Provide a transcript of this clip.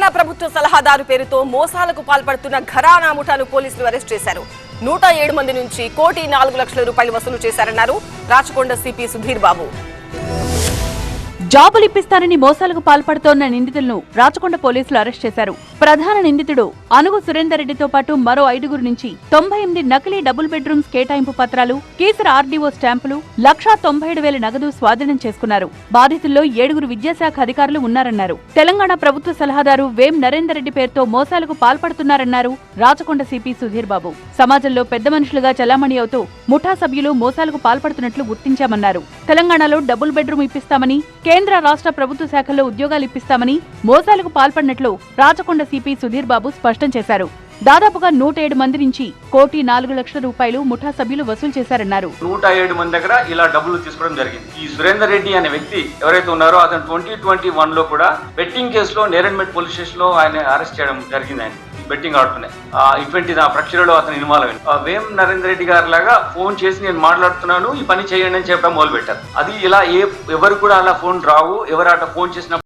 తెలంగాణ ప్రభుత్వ సలహాదారు పేరుతో మోసాలకు పాల్పడుతున్న ఘరానా ముఠాను పోలీసులు అరెస్ట్ చేశారు. నూట ఏడు మంది నుంచి కోటి నాలుగు లక్షల రూపాయలు వసూలు చేశారన్నారు రాచకొండ సిపి సుధీర్ బాబు. జాబులు ఇప్పిస్తానని మోసాలకు పాల్పడుతోన్న నిందితులను రాచకొండ పోలీసులు అరెస్ట్ చేశారు. ప్రధాన నిందితుడు అనుగు సురేందర్ రెడ్డితో పాటు మరో ఐదుగురు నుంచి తొంభై ఎనిమిది నకిలీ డబుల్ బెడ్రూమ్స్ కేటాయింపు పత్రాలు కీసర ఆర్డీఓ స్టాంపులు లక్షా తొంభై ఏడు వేల నగదు స్వాధీనం చేసుకున్నారు. బాధితుల్లో ఏడుగురు విద్యాశాఖ అధికారులు ఉన్నారన్నారు. తెలంగాణ ప్రభుత్వ సలహాదారు వేం నరేందర్ రెడ్డి పేరుతో మోసాలకు పాల్పడుతున్నారన్నారు రాచకొండ సిపి సుధీర్ బాబు. సమాజంలో పెద్ద మనుషులుగా చలామణి అవుతూ ముఠా సభ్యులు మోసాలకు పాల్పడుతున్నట్లు గుర్తించామన్నారు. తెలంగాణలో డబుల్ బెడ్రూమ్ ఇప్పిస్తామని కేంద్ర కేంద్ర రాష్ట్ర ప్రభుత్వ శాఖల్లో ఉద్యోగాలు ఇప్పిస్తామని మోసాలకు పాల్పడినట్లు రాచకొండ సిపి సుధీర్ బాబు స్పష్టం చేశారు. దాదాపుగా నూట ఏడు మంది నుంచి కోటి నాలుగు లక్షల రూపాయలు ముఠా సభ్యులు వసూలు చేశారన్నారు. నూట ఏడు మంది దగ్గర ఇలా డబ్బులు తీసుకోవడం జరిగింది. ఈ సురేందర్ రెడ్డి అనే వ్యక్తి ఎవరైతే ఉన్నారో అతను ట్వంటీ ట్వంటీ వన్లో కూడా బెట్టింగ్ కేసులో నేరన్మెట్ పోలీస్ స్టేషన్లో ఆయన అరెస్ట్ చేయడం జరిగింది ఆయన. బెట్టింగ్ ఆడుతున్నాయి. ఇటువంటి నా ప్రక్రియలో అతను ఇన్వాల్వ్ అయింది ఆ, వేం నరేందర్ రెడ్డి గారి లాగా ఫోన్ చేసి నేను మాట్లాడుతున్నాను ఈ పని చేయండి అని చెప్పడం మొదలు పెట్టారు అది ఇలా ఏ ఎవరు కూడా అలా ఫోన్ రావు ఎవరు అట్లా ఫోన్ చేసిన